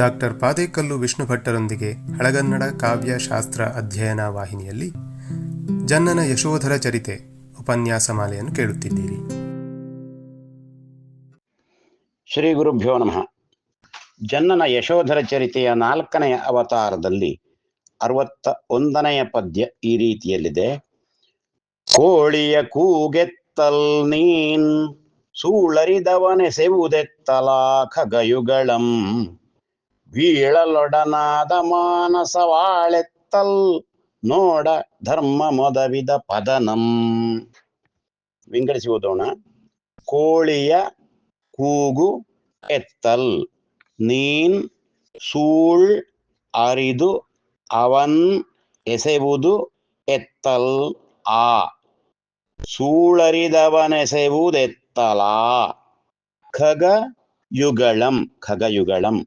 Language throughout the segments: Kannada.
ಡಾಕ್ಟರ್ ಪಾದೇಕಲ್ಲು ವಿಷ್ಣು ಭಟ್ಟರೊಂದಿಗೆ ಹಳಗನ್ನಡ ಕಾವ್ಯ ಶಾಸ್ತ್ರ ಅಧ್ಯಯನ ವಾಹಿನಿಯಲ್ಲಿ ಜನ್ನನ ಯಶೋಧರ ಚರಿತೆ ಉಪನ್ಯಾಸ ಮಾಲೆಯನ್ನು ಕೇಳುತ್ತಿದ್ದೀರಿ. ಶ್ರೀ ಗುರುಭ್ಯೋ ನಮಃ. ಜನ್ನನ ಯಶೋಧರ ಚರಿತೆಯ ನಾಲ್ಕನೆಯ ಅವತಾರದಲ್ಲಿ ಅರವತ್ತ ಒಂದನೆಯ ಪದ್ಯ ಈ ರೀತಿಯಲ್ಲಿದೆ. ಕೋಳಿಯ ಕೂಗೆತ್ತಲ್ ನೀನ್ ಸೂಳರಿದವನೆಸೆವುದೆತ್ತಲ ಖಗಯುಗಳಂ ಬೀಳಲೊಡನಾದ ಮಾನಸವಾಳೆತ್ತಲ್ ನೋಡ ಧರ್ಮ ಮೊದವಿದ ಪದನಂ. ವಿಂಗಡಿಸಿ ಓದೋಣ. ಕೋಳಿಯ ಕೂಗು ಎತ್ತಲ್, ನೀನ್ ಸೂಳ್ ಅರಿದು ಅವನ್ ಎಸೆವುದು ಎತ್ತಲ್, ಆ ಸೂಳರಿದವನೆಸೆವುದೆತ್ತಲ ಖಗ ಯುಗಳಂ ಖಗಯುಗಳಂ.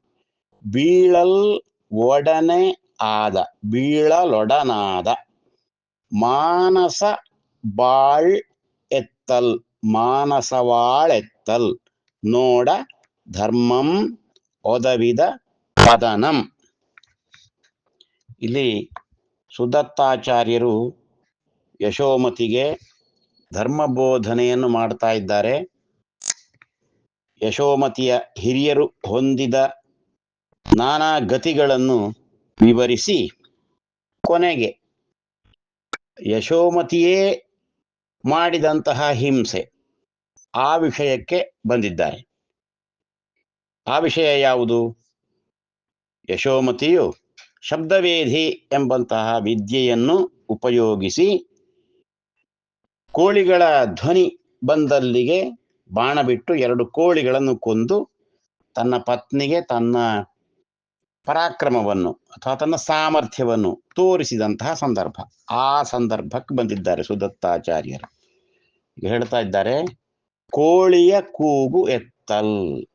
ಬೀಳಲ್ ಒಡನೆ ಆದ, ಬೀಳಲೊಡನಾದ. ಮಾನಸ ಬಾಳ್ ಎತ್ತಲ್, ಮಾನಸವಾಳೆತ್ತಲ್. ನೋಡ ಧರ್ಮಂ ಒದವಿದ ಪದನಂ. ಇಲ್ಲಿ ಸುದತ್ತಾಚಾರ್ಯರು ಯಶೋಮತಿಗೆ ಧರ್ಮ ಬೋಧನೆಯನ್ನು ಮಾಡ್ತಾ ಇದ್ದಾರೆ. ಯಶೋಮತಿಯ ಹಿರಿಯರು ಹೊಂದಿದ ನಾನಾ ಗತಿಗಳನ್ನು ವಿವರಿಸಿ ಕೊನೆಗೆ ಯಶೋಮತಿಯೇ ಮಾಡಿದಂತಹ ಹಿಂಸೆ ಆ ವಿಷಯಕ್ಕೆ ಬಂದಿದ್ದಾರೆ. ಆ ವಿಷಯ ಯಾವುದು? ಯಶೋಮತಿಯು ಶಬ್ದವೇಧಿ ಎಂಬಂತಹ ವಿದ್ಯೆಯನ್ನು ಉಪಯೋಗಿಸಿ ಕೋಳಿಗಳ ಧ್ವನಿ ಬಂದಲ್ಲಿಗೆ ಬಾಣ ಬಿಟ್ಟು ಎರಡು ಕೋಳಿಗಳನ್ನು ಕೊಂದು ತನ್ನ ಪತ್ನಿಗೆ ತನ್ನ ಪರಾಕ್ರಮವನ್ನು ಅಥವಾ ತನ್ನ ಸಾಮರ್ಥ್ಯವನ್ನು ತೋರಿಸಿದಂತಹ ಸಂದರ್ಭ. ಆ ಸಂದರ್ಭಕ್ಕೆ ಬಂದಿದ್ದಾರೆ ಸುದತ್ತಾಚಾರ್ಯರು. ಈಗ ಹೇಳ್ತಾ ಇದ್ದಾರೆ, ಕೋಳಿಯ ಕೂಗು ಎತ್ತಲ್.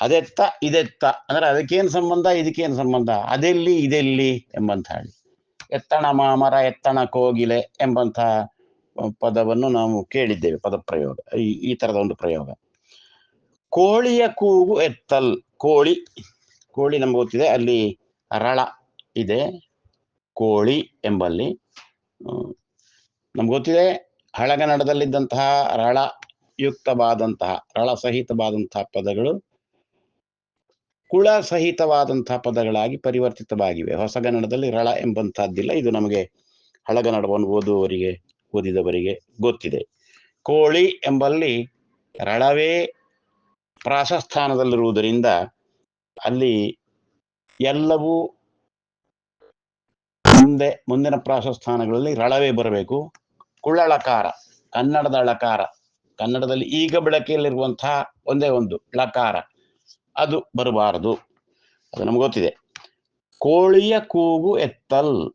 ಅದೆತ್ತ, ಇದೆತ್ತ. ಅಂದ್ರೆ ಅದಕ್ಕೇನು ಸಂಬಂಧ, ಇದಕ್ಕೇನು ಸಂಬಂಧ? ಅದೆಲ್ಲಿ, ಇದೆಲ್ಲಿ ಎಂಬಂತ ಹೇಳಿ. ಎತ್ತಣ ಮಾಮರ, ಎತ್ತಣ ಕೋಗಿಲೆ ಎಂಬಂತಹ ಪದವನ್ನು ನಾವು ಕೇಳಿದ್ದೇವೆ ಪದ ಪ್ರಯೋಗ ಈ ಈ ಒಂದು ಪ್ರಯೋಗ. ಕೋಳಿಯ ಕೂಗು ಎತ್ತಲ್. ಕೋಳಿ ಕೋಳಿ ನಮ್ಗೆ ಗೊತ್ತಿದೆ ಅಲ್ಲಿ ರಳ ಇದೆ. ಕೋಳಿ ಎಂಬಲ್ಲಿ ನಮ್ಗೆ ಗೊತ್ತಿದೆ ಹಳಗನ್ನಡದಲ್ಲಿದ್ದಂತಹ ರಳಯುಕ್ತವಾದಂತಹ ರಳ ಸಹಿತವಾದಂತಹ ಪದಗಳು ಕುಳ ಸಹಿತವಾದಂತಹ ಪದಗಳಾಗಿ ಪರಿವರ್ತಿತವಾಗಿವೆ. ಹೊಸಗನ್ನಡದಲ್ಲಿ ರಳ ಎಂಬಂತಹದ್ದಿಲ್ಲ ಇದು ನಮಗೆ ಹಳಗನ್ನಡವನ್ನು ಓದುವವರಿಗೆ ಓದಿದವರಿಗೆ ಗೊತ್ತಿದೆ. ಕೋಳಿ ಎಂಬಲ್ಲಿ ರಳವೇ ಪ್ರಾಶಸ್ಥಾನದಲ್ಲಿರುವುದರಿಂದ ಅಲ್ಲಿ ಎಲ್ಲವೂ ಮುಂದೆ, ಮುಂದಿನ ಪ್ರಾಶಸ್ಥಾನಗಳಲ್ಲಿ ರಳವೇ ಬರಬೇಕು. ಕುಳ್ಳಳಕಾರ, ಕನ್ನಡದ ಅಳಕಾರ. ಕನ್ನಡದಲ್ಲಿ ಈಗ ಬೆಳಕಿಯಲ್ಲಿರುವಂತಹ ಒಂದೇ ಒಂದು ಲಕಾರ. ಅದು ಬರಬಾರದು. ಅದು ನಮ್ಗೆ ಗೊತ್ತಿದೆ. ಕೋಳಿಯ ಕೂಗು ಎತ್ತಲ್.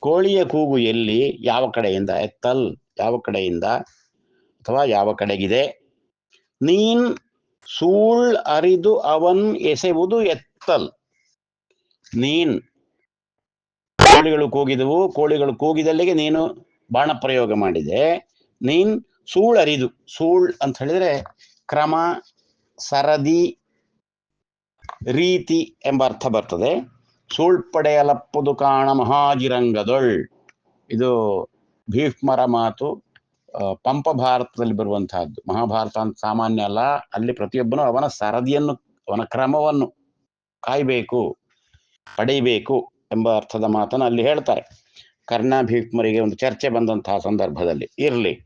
ಕೋಳಿಯ ಕೂಗು ಎಲ್ಲಿ? ಯಾವ ಕಡೆಯಿಂದ? ಎತ್ತಲ್. ಯಾವ ಕಡೆಯಿಂದ? ಅಥವಾ ಯಾವ ಕಡೆಗಿದೆ? ನೀನ್ ಸೂಳ್ ಅರಿದು ಅವನ್ ಎಸೆವುದು ಎತ್ತಲ್. ನೀನ್ ಕೋಳಿಗಳು ಕೂಗಿದವು, ಕೋಳಿಗಳು ಕೂಗಿದಲ್ಲಿಗೆ ನೀನು ಬಾಣ ಪ್ರಯೋಗ ಮಾಡಿದೆ. ನೀನ್ ಸೂಳ್ ಅರಿದು, ಸೂಳ್ ಅಂತ ಹೇಳಿದ್ರೆ ಕ್ರಮ, ಸರದಿ, ರೀತಿ ಎಂಬ ಅರ್ಥ ಬರ್ತದೆ. ಸೂಳ್ ಪಡೆಯಲಪ್ಪುದು ಕಾಣ ಮಹಾಜಿರಂಗದೊಳ್. ಇದು ಭೀಷ್ಮರ ಮಾತು. ಪಂಪ ಭಾರತದಲ್ಲಿ ಬರುವಂತಹದ್ದು. ಮಹಾಭಾರತ ಅಂತ ಸಾಮಾನ್ಯ ಅಲ್ಲ. ಅಲ್ಲಿ ಪ್ರತಿಯೊಬ್ಬನು ಅವನ ಸರದಿಯನ್ನು, ಅವನ ಕ್ರಮವನ್ನು ಕಾಯ್ಬೇಕು, ಪಡೆಯಬೇಕು ಎಂಬ ಅರ್ಥದ ಮಾತನ್ನು ಅಲ್ಲಿ ಹೇಳ್ತಾರೆ. ಕರ್ಣ ಒಂದು ಚರ್ಚೆ ಬಂದಂತಹ ಸಂದರ್ಭದಲ್ಲಿ. ಇರಲಿ.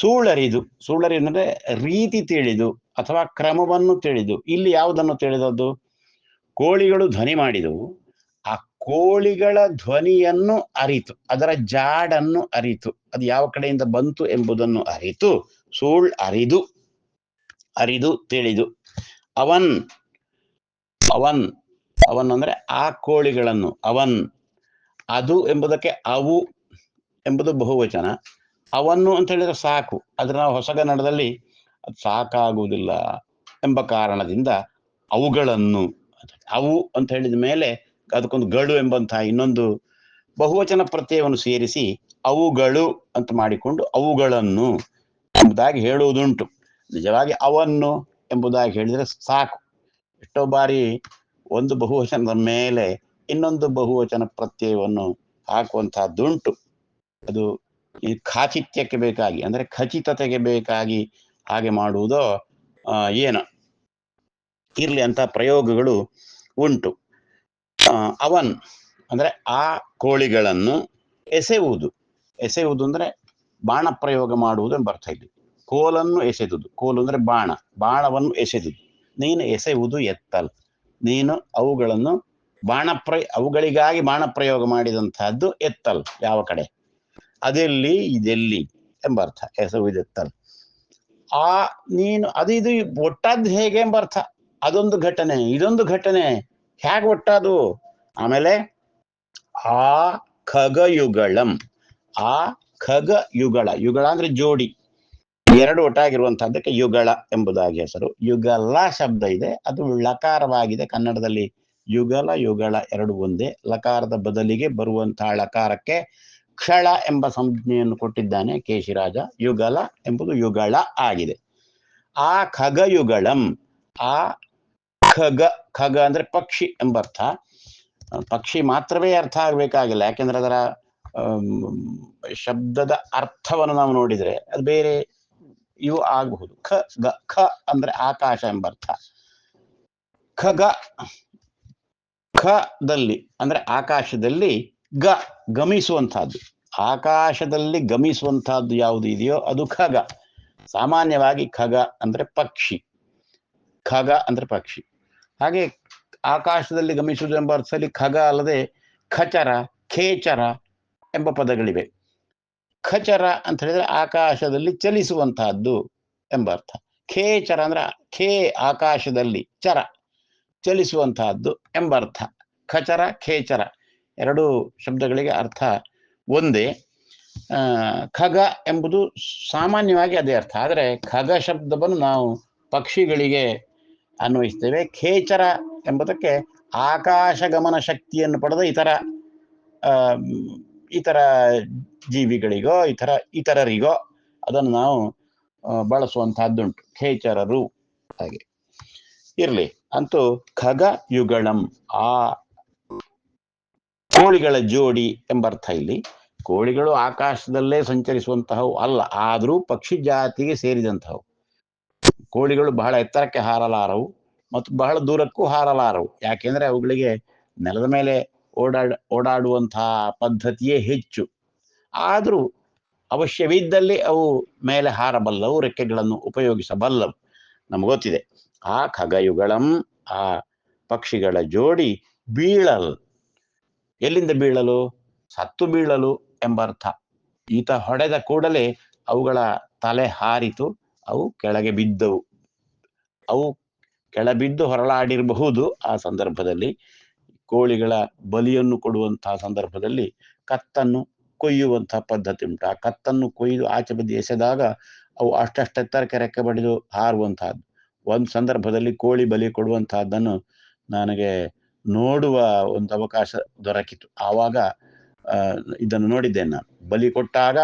ಸೂಳರಿದು. ಸುಳ್ಳರಿ ಅಂದ್ರೆ ರೀತಿ ತಿಳಿದು ಅಥವಾ ಕ್ರಮವನ್ನು ತಿಳಿದು. ಇಲ್ಲಿ ಯಾವುದನ್ನು ತಿಳಿದದ್ದು? ಕೋಳಿಗಳು ಧ್ವನಿ ಮಾಡಿದವು. ಕೋಳಿಗಳ ಧ್ವನಿಯನ್ನು ಅರಿತು, ಅದರ ಜಾಡನ್ನು ಅರಿತು, ಅದು ಯಾವ ಕಡೆಯಿಂದ ಬಂತು ಎಂಬುದನ್ನು ಅರಿತು, ಸೂಳ್ ಅರಿದು ಅರಿದು ತಿಳಿದು, ಅವನ್ ಅವನ್ ಅವನ್ ಅಂದ್ರೆ ಆ ಕೋಳಿಗಳನ್ನು, ಅವನ್, ಅದು ಎಂಬುದಕ್ಕೆ ಅವು ಎಂಬುದು ಬಹುವಚನ ಅವನ್ನು ಅಂತ ಹೇಳಿದ್ರೆ ಸಾಕು, ಆದ್ರೆ ನಾವು ಹೊಸಗನ್ನಡದಲ್ಲಿ ಅದು ಸಾಕಾಗುವುದಿಲ್ಲ ಎಂಬ ಕಾರಣದಿಂದ ಅವುಗಳನ್ನು, ಅವು ಅಂತ ಹೇಳಿದ ಮೇಲೆ ಅದಕ್ಕೊಂದು ಗಳು ಎಂಬಂತಹ ಇನ್ನೊಂದು ಬಹುವಚನ ಪ್ರತ್ಯಯವನ್ನು ಸೇರಿಸಿ ಅವುಗಳು ಅಂತ ಮಾಡಿಕೊಂಡು ಅವುಗಳನ್ನು ಎಂಬುದಾಗಿ ಹೇಳುವುದುಂಟು. ನಿಜವಾಗಿ ಅವನ್ನು ಎಂಬುದಾಗಿ ಹೇಳಿದರೆ ಸಾಕು. ಎಷ್ಟೋ ಬಾರಿ ಒಂದು ಬಹುವಚನದ ಮೇಲೆ ಇನ್ನೊಂದು ಬಹುವಚನ ಪ್ರತ್ಯಯವನ್ನು ಹಾಕುವಂತಹದ್ದುಂಟು. ಅದು ಈ ಖಾಚಿತ್ಯಕ್ಕೆ ಬೇಕಾಗಿ, ಅಂದ್ರೆ ಖಚಿತತೆಗೆ ಬೇಕಾಗಿ ಹಾಗೆ ಮಾಡುವುದೋ ಏನು. ಇರ್ಲಿ ಅಂತ ಪ್ರಯೋಗಗಳು ಉಂಟು. ಅವನ್ ಅಂದ್ರೆ ಆ ಕೋಳಿಗಳನ್ನು ಎಸೆಯುವುದು. ಎಸೆಯುವುದು ಅಂದ್ರೆ ಬಾಣ ಪ್ರಯೋಗ ಮಾಡುವುದು ಎಂಬ ಅರ್ಥ ಇಲ್ಲಿ ಕೋಲನ್ನು ಎಸೆದುದು. ಕೋಲು ಅಂದರೆ ಬಾಣ. ಬಾಣವನ್ನು ಎಸೆದುದು. ನೀನು ಎಸೆಯುವುದು ಎತ್ತಲ್ ನೀನು ಅವುಗಳನ್ನು ಬಾಣ ಅವುಗಳಿಗಾಗಿ ಬಾಣ ಪ್ರಯೋಗ ಮಾಡಿದಂತಹದ್ದು ಎತ್ತಲ್ ಯಾವ ಕಡೆ? ಅದೆಲ್ಲಿ? ಇದೆಲ್ಲಿ ಎಂಬ ಅರ್ಥ ಎಸೆಯುವುದು ಆ, ನೀನು ಅದು ಇದು ಒಟ್ಟಾದ್ದು ಹೇಗೆ ಎಂಬ ಅರ್ಥ ಅದೊಂದು ಘಟನೆ, ಇದೊಂದು ಘಟನೆ. ಹೇಗೆ ಒಟ್ಟದು ಆಮೇಲೆ ಆ ಖಗಯುಗಳಂ. ಆ ಖಗ ಯುಗಳ ಯುಗಳ ಅಂದ್ರೆ ಜೋಡಿ. ಎರಡು ಒಟ್ಟಾಗಿರುವಂತಹದ್ದಕ್ಕೆ ಯುಗಳ ಎಂಬುದಾಗಿ ಹೆಸರು. ಯುಗಲ ಶಬ್ದ ಇದೆ, ಅದು ಲಕಾರವಾಗಿದೆ. ಕನ್ನಡದಲ್ಲಿ ಯುಗಲ, ಯುಗಳ ಎರಡು ಒಂದೇ. ಲಕಾರದ ಬದಲಿಗೆ ಬರುವಂತಹ ಲಕಾರಕ್ಕೆ ಕ್ಷಳ ಎಂಬ ಸಂಜ್ಞೆಯನ್ನು ಕೊಟ್ಟಿದ್ದಾನೆ ಕೇಶಿರಾಜ. ಯುಗಲ ಎಂಬುದು ಯುಗಳ ಆಗಿದೆ. ಆ ಖಗಯುಗಳಂ, ಆ ಖಗ ಖಗ ಅಂದ್ರೆ ಪಕ್ಷಿ ಎಂಬರ್ಥ. ಪಕ್ಷಿ ಮಾತ್ರವೇ ಅರ್ಥ ಆಗ್ಬೇಕಾಗಿಲ್ಲ. ಯಾಕೆಂದ್ರೆ ಅದರ ಶಬ್ದದ ಅರ್ಥವನ್ನು ನಾವು ನೋಡಿದ್ರೆ ಅದು ಬೇರೆ ಇವು ಆಗಬಹುದು. ಖ, ಗ, ಖ ಅಂದ್ರೆ ಆಕಾಶ ಎಂಬರ್ಥ. ಖಗ, ಖದಲ್ಲಿ ಅಂದ್ರೆ ಆಕಾಶದಲ್ಲಿ ಗ ಗಮಿಸುವಂತಹದ್ದು ಆಕಾಶದಲ್ಲಿ ಗಮಿಸುವಂತಹದ್ದು ಯಾವುದು ಇದೆಯೋ ಅದು ಖಗ. ಸಾಮಾನ್ಯವಾಗಿ ಖಗ ಅಂದ್ರೆ ಪಕ್ಷಿ. ಖಗ ಅಂದ್ರೆ ಪಕ್ಷಿ. ಹಾಗೆ ಆಕಾಶದಲ್ಲಿ ಗಮಿಸುವುದು ಎಂಬ ಅರ್ಥದಲ್ಲಿ ಖಗ ಅಲ್ಲದೆ ಖಚರ, ಖೇಚರ ಎಂಬ ಪದಗಳಿವೆ. ಖಚರ ಅಂತ ಹೇಳಿದ್ರೆ ಆಕಾಶದಲ್ಲಿ ಚಲಿಸುವಂತಹದ್ದು ಎಂಬ ಅರ್ಥ. ಖೇಚರ ಅಂದ್ರೆ ಖೇ ಆಕಾಶದಲ್ಲಿ ಚರ ಚಲಿಸುವಂತಹದ್ದು ಎಂಬ ಅರ್ಥ. ಖಚರ, ಖೇಚರ ಎರಡು ಶಬ್ದಗಳಿಗೆ ಅರ್ಥ ಒಂದೇ. ಖಗ ಎಂಬುದು ಸಾಮಾನ್ಯವಾಗಿ ಅದೇ ಅರ್ಥ. ಆದರೆ ಖಗ ಶಬ್ದವನ್ನು ನಾವು ಪಕ್ಷಿಗಳಿಗೆ ಅನ್ವಯಿಸ್ತೇವೆ ಖೇಚರ ಎಂಬುದಕ್ಕೆ ಆಕಾಶ ಗಮನ ಶಕ್ತಿಯನ್ನು ಪಡೆದ ಇತರ ಇತರ ಜೀವಿಗಳಿಗೋ, ಇತರ ಇತರರಿಗೋ ಅದನ್ನು ನಾವು ಬಳಸುವಂತಹದ್ದುಂಟು. ಖೇಚರರು ಹಾಗೆ. ಇರ್ಲಿ. ಅಂತೂ ಖಗ ಯುಗಳಂ ಆ ಕೋಳಿಗಳ ಜೋಡಿ ಎಂಬರ್ಥ ಇಲ್ಲಿ. ಕೋಳಿಗಳು ಆಕಾಶದಲ್ಲೇ ಸಂಚರಿಸುವಂತಹವು ಅಲ್ಲ. ಆದರೂ ಪಕ್ಷಿ ಜಾತಿಗೆ ಸೇರಿದಂತಹವು. ಕೋಳಿಗಳು ಬಹಳ ಎತ್ತರಕ್ಕೆ ಹಾರಲಾರವು ಮತ್ತು ಬಹಳ ದೂರಕ್ಕೂ ಹಾರಲಾರವು. ಯಾಕೆಂದ್ರೆ ಅವುಗಳಿಗೆ ನೆಲದ ಮೇಲೆ ಓಡಾಡ, ಓಡಾಡುವಂತಹ ಪದ್ಧತಿಯೇ ಹೆಚ್ಚು. ಆದರೂ ಅವಶ್ಯವಿದ್ದಲ್ಲಿ ಅವು ಮೇಲೆ ಹಾರಬಲ್ಲವು, ರೆಕ್ಕೆಗಳನ್ನು ಉಪಯೋಗಿಸಬಲ್ಲವು. ನಮ್ಗೆ ಗೊತ್ತಿದೆ. ಆ ಖಗಯುಗಳಂ, ಆ ಪಕ್ಷಿಗಳ ಜೋಡಿ ಬೀಳಲ್. ಎಲ್ಲಿಂದ ಬೀಳಲು? ಸತ್ತು ಬೀಳಲು ಎಂಬರ್ಥ. ಈತ ಹೊಡೆದ ಕೂಡಲೇ ಅವುಗಳ ತಲೆ ಹಾರಿತು. ಅವು ಕೆಳಗೆ ಬಿದ್ದವು. ಅವು ಕೆಳಬಿದ್ದು ಹೊರಳಾಡಿರಬಹುದು ಆ ಸಂದರ್ಭದಲ್ಲಿ ಕೋಳಿಗಳ ಬಲಿಯನ್ನು ಕೊಡುವಂತಹ ಸಂದರ್ಭದಲ್ಲಿ ಕತ್ತನ್ನು ಕೊಯ್ಯುವಂತಹ ಪದ್ಧತಿ ಉಂಟು. ಆ ಕತ್ತನ್ನು ಕೊಯ್ದು ಆಚೆ ಬದಿ ಎಸೆದಾಗ ಅವು ಅಷ್ಟಷ್ಟೆತ್ತರಕ್ಕೆ ರೆಕ್ಕೆ ಬಡಿದು ಹಾರುವಂತಹದ್ದು. ಒಂದು ಸಂದರ್ಭದಲ್ಲಿ ಕೋಳಿ ಬಲಿ ಕೊಡುವಂತಹದ್ದನ್ನು ನನಗೆ ನೋಡುವ ಒಂದು ಅವಕಾಶ ದೊರಕಿತು. ಆವಾಗ ಇದನ್ನು ನೋಡಿದ್ದೇನೆ ನಾನು. ಬಲಿ ಕೊಟ್ಟಾಗ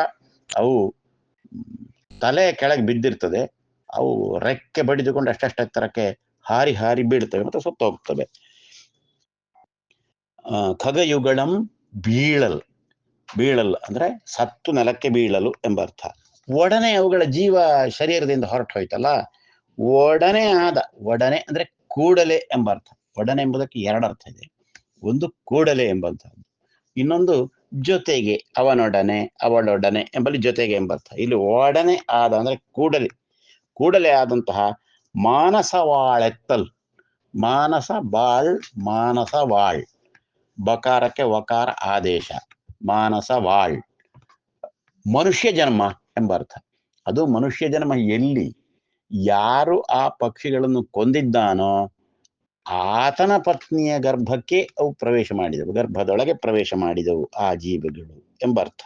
ಅವು ತಲೆ ಕೆಳಗೆ ಬಿದ್ದಿರ್ತದೆ, ಅವು ರೆಕ್ಕೆ ಬಡಿದುಕೊಂಡು ಅಷ್ಟಷ್ಟು ಎತ್ತರಕ್ಕೆ ಹಾರಿ ಹಾರಿ ಬೀಳ್ತವೆ ಮತ್ತೆ ಸುತ್ತ ಹೋಗ್ತವೆ ಖಗಯುಗಳಂ ಬೀಳಲ್. ಬೀಳಲ್ ಅಂದ್ರೆ ಸತ್ತು ನೆಲಕ್ಕೆ ಬೀಳಲು ಎಂಬ ಅರ್ಥ. ಒಡನೆ ಅವುಗಳ ಜೀವ ಶರೀರದಿಂದ ಹೊರಟು ಹೋಯ್ತಲ್ಲ ಒಡನೆ ಆದ, ಒಡನೆ ಅಂದ್ರೆ ಕೂಡಲೆ ಎಂಬ ಅರ್ಥ. ಒಡನೆ ಎಂಬುದಕ್ಕೆ ಎರಡು ಅರ್ಥ ಇದೆ. ಒಂದು ಕೂಡಲೆ ಎಂಬಂತಹದ್ದು. ಇನ್ನೊಂದು ಜೊತೆಗೆ ಅವನೊಡನೆ, ಅವಳೊಡನೆ ಎಂಬಲ್ಲಿ ಜೊತೆಗೆ ಎಂಬರ್ಥ. ಇಲ್ಲಿ ಒಡನೆ ಆದ ಅಂದ್ರೆ ಕೂಡಲೇ ಕೂಡಲೇ ಆದಂತಹ ಮಾನಸವಾಳೆತ್ತಲ್ ಮಾನಸ ಬಾಳ್, ಮಾನಸ ವಾಳ್. ಬಕಾರಕ್ಕೆ ವಕಾರ ಆದೇಶ, ಮಾನಸ ವಾಳ್. ಮನುಷ್ಯ ಜನ್ಮ ಎಂಬರ್ಥ. ಅದು ಮನುಷ್ಯ ಜನ್ಮ ಎಲ್ಲಿ, ಯಾರು ಆ ಪಕ್ಷಿಗಳನ್ನು ಕೊಂದಿದ್ದಾನೋ ಆತನ ಪತ್ನಿಯ ಗರ್ಭಕ್ಕೆ ಅವು ಪ್ರವೇಶ ಮಾಡಿದವು. ಗರ್ಭದೊಳಗೆ ಪ್ರವೇಶ ಮಾಡಿದವು ಆ ಜೀವಿಗಳು ಎಂಬ ಅರ್ಥ.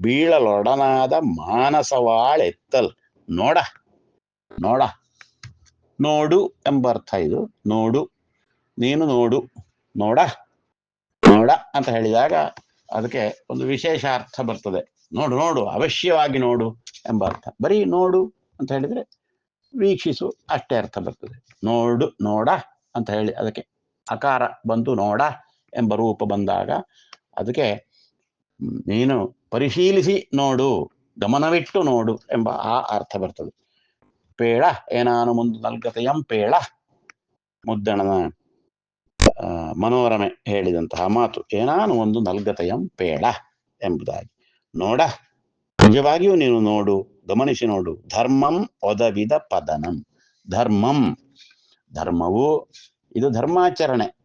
ಬೀಳಲೊಡನಾದ ಮಾನಸವಾಳೆತ್ತಲ್. ನೋಡ ನೋಡ, ನೋಡು ಎಂಬ ಅರ್ಥ ಇದು. ನೋಡು, ನೀನು ನೋಡು, ನೋಡ ನೋಡ ಅಂತ ಹೇಳಿದಾಗ ಅದಕ್ಕೆ ಒಂದು ವಿಶೇಷ ಅರ್ಥ ಬರ್ತದೆ. ನೋಡು ನೋಡು, ಅವಶ್ಯವಾಗಿ ನೋಡು ಎಂಬ ಅರ್ಥ. ಬರೀ ನೋಡು ಅಂತ ಹೇಳಿದ್ರೆ ವೀಕ್ಷಿಸು ಅಷ್ಟೇ ಅರ್ಥ ಬರ್ತದೆ. ನೋಡು, ನೋಡ ಅಂತ ಹೇಳಿ ಅದಕ್ಕೆ ಅಕಾರ ಬಂತು ನೋಡ ಎಂಬ ರೂಪ ಬಂದಾಗ ಅದಕ್ಕೆ ನೀನು ಪರಿಶೀಲಿಸಿ ನೋಡು, ಗಮನವಿಟ್ಟು ನೋಡು ಎಂಬ ಆ ಅರ್ಥ ಬರ್ತದೆ. ಪೇಳ, ಏನಾನು ಮುಂದೆ ನಲ್ಗತೆಯಂ ಪೇಳ. ಮುದ್ದಣನ ಮನೋರಮೆ ಹೇಳಿದಂತಹ ಮಾತು, ಏನಾನು ಒಂದು ನಲ್ಗತೆಯಂ ಪೇಳ ಎಂಬುದಾಗಿ. ನೋಡ, ನಿಜವಾಗಿಯೂ ನೀನು ನೋಡು, ಗಮನಿಸಿ ನೋಡು, ಧರ್ಮಂ ಒದವಿದ ಪದನಂ. ಧರ್ಮಂ ಧರ್ಮವು ಇದು ಧರ್ಮಾಚರಣೆ.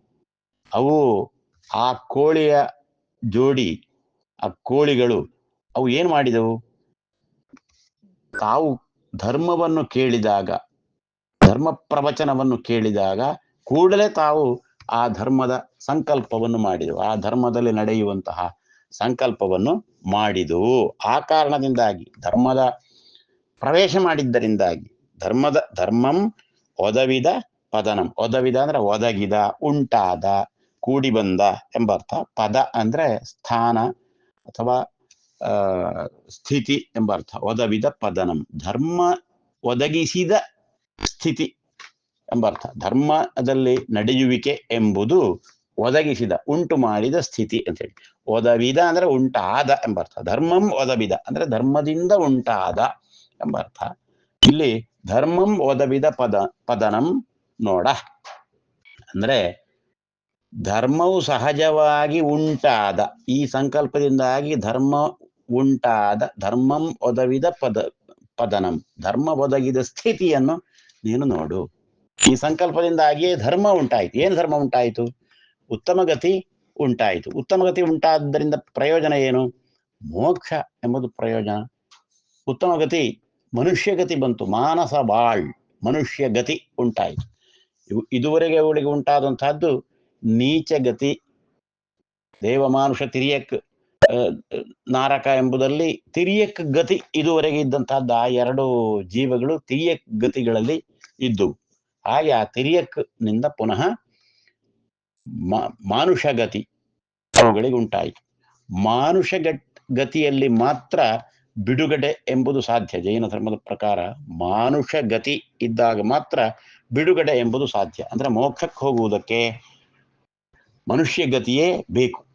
ಅವು ಆ ಕೋಳಿಯ ಜೋಡಿ, ಆ ಕೋಳಿಗಳು ಅವು ಏನು ಮಾಡಿದವು? ತಾವು ಧರ್ಮವನ್ನು ಕೇಳಿದಾಗ, ಧರ್ಮ ಪ್ರವಚನವನ್ನು ಕೇಳಿದಾಗ ಕೂಡಲೇ ತಾವು ಆ ಧರ್ಮದ ಸಂಕಲ್ಪವನ್ನು ಮಾಡಿದವು. ಆ ಧರ್ಮದಲ್ಲಿ ನಡೆಯುವಂತಹ ಸಂಕಲ್ಪವನ್ನು ಮಾಡಿದವು. ಆ ಕಾರಣದಿಂದಾಗಿ, ಧರ್ಮದ ಪ್ರವೇಶ ಮಾಡಿದ್ದರಿಂದಾಗಿ, ಧರ್ಮದ ಧರ್ಮಂ ಒದವಿದ ಪದನಂ. ಒದವಿದ ಅಂದ್ರೆ ಒದಗಿದ, ಉಂಟಾದ ಕೂಡಿ ಬಂದ ಎಂಬ ಅರ್ಥ. ಪದ ಅಂದ್ರೆ ಸ್ಥಾನ ಅಥವಾ ಸ್ಥಿತಿ ಎಂಬ ಅರ್ಥ. ಒದವಿದ ಪದನಂ. ಧರ್ಮ ಒದಗಿಸಿದ ಸ್ಥಿತಿ ಎಂಬ ಅರ್ಥ. ಧರ್ಮದಲ್ಲಿ ನಡೆಯುವಿಕೆ ಎಂಬುದು ಒದಗಿಸಿದ, ಉಂಟು ಮಾಡಿದ ಸ್ಥಿತಿ ಅಂತ ಹೇಳಿ. ಒದವಿದ ಅಂದ್ರೆ ಉಂಟಾದ ಎಂಬ ಅರ್ಥ. ಧರ್ಮಂ ಒದವಿದ ಅಂದ್ರೆ ಧರ್ಮದಿಂದ ಉಂಟಾದ ಎಂಬ ಅರ್ಥ. ಇಲ್ಲಿ ಧರ್ಮಂ ಒದವಿದ ಪದ, ಪದನಂ ನೋಡ. ಅಂದ್ರೆ ಧರ್ಮವು ಸಹಜವಾಗಿ ಉಂಟಾದ, ಈ ಸಂಕಲ್ಪದಿಂದಾಗಿ ಧರ್ಮ ಉಂಟಾದ, ಧರ್ಮಂ ಒದವಿದ ಪದ, ಪದನಂ, ಧರ್ಮ ಒದಗಿದ ಸ್ಥಿತಿಯನ್ನು ನೀನು ನೋಡು. ಈ ಸಂಕಲ್ಪದಿಂದಾಗಿಯೇ ಧರ್ಮ ಉಂಟಾಯಿತು. ಏನು ಧರ್ಮ ಉಂಟಾಯಿತು? ಉತ್ತಮ ಗತಿ ಉಂಟಾಯಿತು. ಉತ್ತಮ ಗತಿ ಉಂಟಾದ್ದರಿಂದ ಪ್ರಯೋಜನ ಏನು? ಮೋಕ್ಷ ಎಂಬುದು ಪ್ರಯೋಜನ. ಉತ್ತಮ ಗತಿ ಮನುಷ್ಯ ಗತಿ ಬಂತು, ಮಾನಸ ಬಾಳ್ ಮನುಷ್ಯ ಗತಿ ಉಂಟಾಯಿತು. ಇದುವರೆಗೆ ಅವಳಿಗೆ ಉಂಟಾದಂತಹದ್ದು ನೀಚ ಗತಿ ದೇವಮಾನುಷ ತಿರಿಯಕ್ ನಾರಕ ಎಂಬುದಲ್ಲಿ ತಿರಿಯಕ್ ಗತಿ ಇದುವರೆಗೆ ಇದ್ದಂತಹದ್ದು ಆ ಎರಡು ಜೀವಗಳು ತಿರಿಯಕ್ ಗತಿಗಳಲ್ಲಿ ಇದ್ದವು. ಹಾಗೆ ಆ ತಿರಿಯಕ್ನಿಂದ ಪುನಃ ಮಾನುಷ ಗತಿ ಅವುಗಳಿಗೆ ಉಂಟಾಯಿತು. ಮಾನುಷ ಗತಿಯಲ್ಲಿ ಮಾತ್ರ ಬಿಡುಗಡೆ ಎಂಬುದು ಸಾಧ್ಯ. ಜೈನ ಧರ್ಮದ ಪ್ರಕಾರ ಮಾನುಷ ಗತಿ ಇದ್ದಾಗ ಮಾತ್ರ ಬಿಡುಗಡೆ ಎಂಬುದು ಸಾಧ್ಯ. ಅಂದ್ರೆ ಮೋಕ್ಷಕ್ಕೆ ಹೋಗುವುದಕ್ಕೆ ಮನುಷ್ಯ ಗತಿಯೇ ಬೇಕು.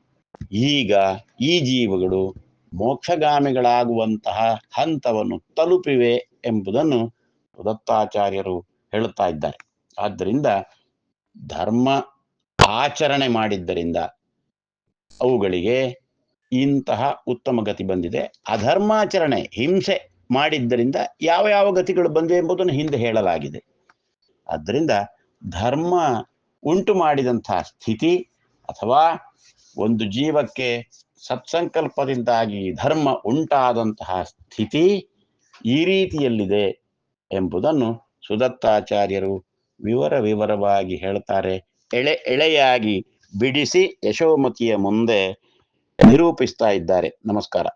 ಈಗ ಈ ಜೀವಗಳು ಮೋಕ್ಷಗಾಮಿಗಳಾಗುವಂತಹ ಹಂತವನ್ನು ತಲುಪಿವೆ ಎಂಬುದನ್ನು ದತ್ತಾಚಾರ್ಯರು ಹೇಳುತ್ತಾ ಇದ್ದಾರೆ. ಆದ್ದರಿಂದ ಧರ್ಮ ಆಚರಣೆ ಮಾಡಿದ್ದರಿಂದ ಅವುಗಳಿಗೆ ಇಂತಹ ಉತ್ತಮ ಗತಿ ಬಂದಿದೆ. ಅಧರ್ಮಾಚರಣೆ, ಹಿಂಸೆ ಮಾಡಿದ್ದರಿಂದ ಯಾವ ಯಾವ ಗತಿಗಳು ಬಂದಿವೆ ಎಂಬುದನ್ನು ಹಿಂದೆ ಹೇಳಲಾಗಿದೆ. ಆದ್ದರಿಂದ ಧರ್ಮ ಉಂಟು ಮಾಡಿದಂತಹ ಸ್ಥಿತಿ ಅಥವಾ ಒಂದು ಜೀವಕ್ಕೆ ಸತ್ಸಂಕಲ್ಪದಿಂದಾಗಿ ಧರ್ಮ ಉಂಟಾದಂತಹ ಸ್ಥಿತಿ ಈ ರೀತಿಯಲ್ಲಿದೆ ಎಂಬುದನ್ನು ಸುದತ್ತಾಚಾರ್ಯರು ವಿವರ ವಿವರವಾಗಿ ಹೇಳ್ತಾರೆ. ಎಳೆ, ಎಳೆಯಾಗಿ ಬಿಡಿಸಿ ಯಶೋಮತಿಯ ಮುಂದೆ ನಿರೂಪಿಸ್ತಾ ಇದ್ದಾರೆ. ನಮಸ್ಕಾರ.